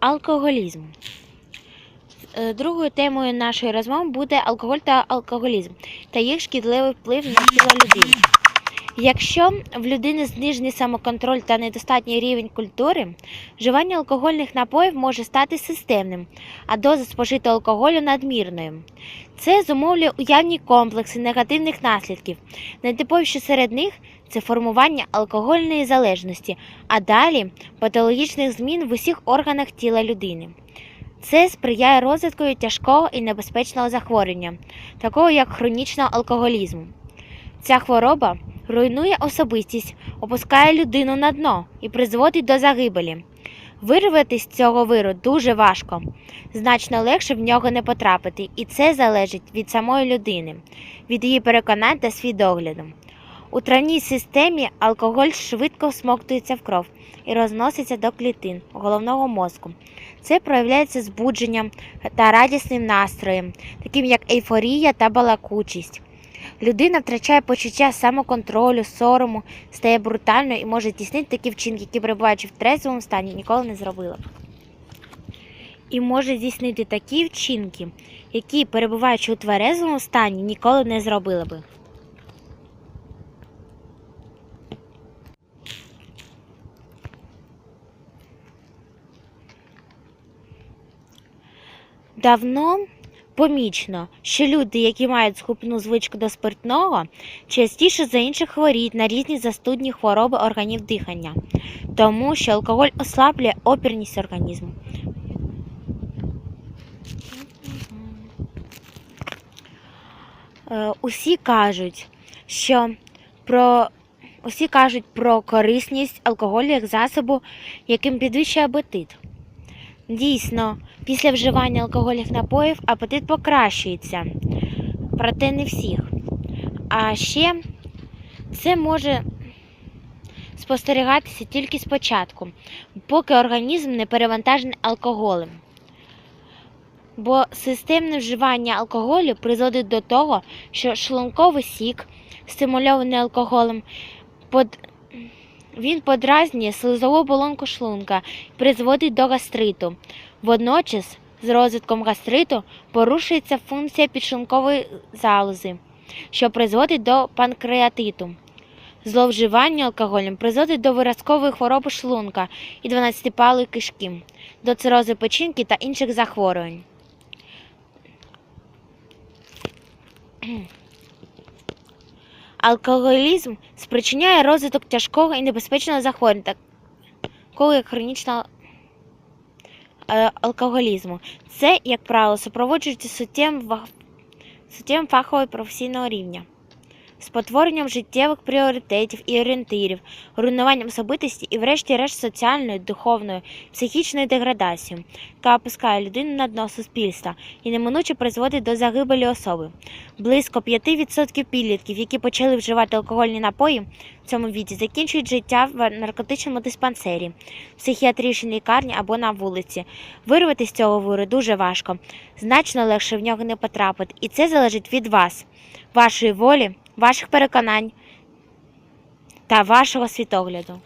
Алкоголізм. Е, Другою темою нашої розмови буде алкоголь та алкоголізм та їх шкідливий вплив на тіло людини. Якщо в людини знижений самоконтроль та недостатній рівень культури, вживання алкогольних напоїв може стати системним, а доза спожитого алкоголю надмірною. Це зумовлює уявні комплекси негативних наслідків. Найтиповіші серед них це формування алкогольної залежності, а далі патологічних змін в усіх органах тіла людини. Це сприяє розвитку тяжкого і небезпечного захворювання, такого як хронічного алкоголізму. Ця хвороба руйнує особистість, опускає людину на дно і призводить до загибелі. Вирватися з цього виру дуже важко, значно легше в нього не потрапити, і це залежить від самої людини, від її переконань та свідогляду. У травній системі алкоголь швидко всмоктується в кров і розноситься до клітин головного мозку. Це проявляється збудженням та радісним настроєм, таким як ейфорія та балакучість. Людина втрачає почуття самоконтролю, сорому, стає брутальною і може здійснити такі вчинки, які перебуваючи в трезвому стані, ніколи не зробила б. І може здійснити такі вчинки, які, перебуваючи у тверезому стані, ніколи не зробила би. Давно помічно, що люди, які мають скупну звичку до спиртного, частіше за інших хворіють на різні застудні хвороби органів дихання, тому що алкоголь ослаблює опірність організму. Е, Усі кажуть, що про усі кажуть про корисність алкоголю як засобу, яким підвищує апетит. Дійсно, після вживання алкогольних напоїв апетит покращується, проте не всіх. А ще це може спостерігатися тільки спочатку, поки організм не перевантажений алкоголем. Бо системне вживання алкоголю призводить до того, що шлунковий сік, стимульований алкоголем, под... він подразнює слизову оболонку шлунка і призводить до гастриту. Водночас, з розвитком гастриту порушується функція підшлункової залози, що призводить до панкреатиту. Зловживання алкоголем призводить до виразкової хвороби шлунка і 12-палої кишки, до цирозу печінки та інших захворювань. Алкоголізм спричиняє розвиток тяжкого і небезпечного захворювання, такого як хронічного е, алкоголізму. Це, як правило, супроводжується суттєвим, фахового професійного рівня, спотворенням життєвих пріоритетів і орієнтирів, руйнуванням особистості і, врешті-решт, соціальною, духовною, психічною деградацією, яка опускає людину на дно суспільства і неминуче призводить до загибелі особи. Близько 5% підлітків, які почали вживати алкогольні напої в цьому віці, закінчують життя в наркотичному диспансері, психіатричній лікарні або на вулиці. Вирвати з цього виру дуже важко, значно легше в нього не потрапити, і це залежить від вас, вашої волі, ваших переконань та вашого світогляду.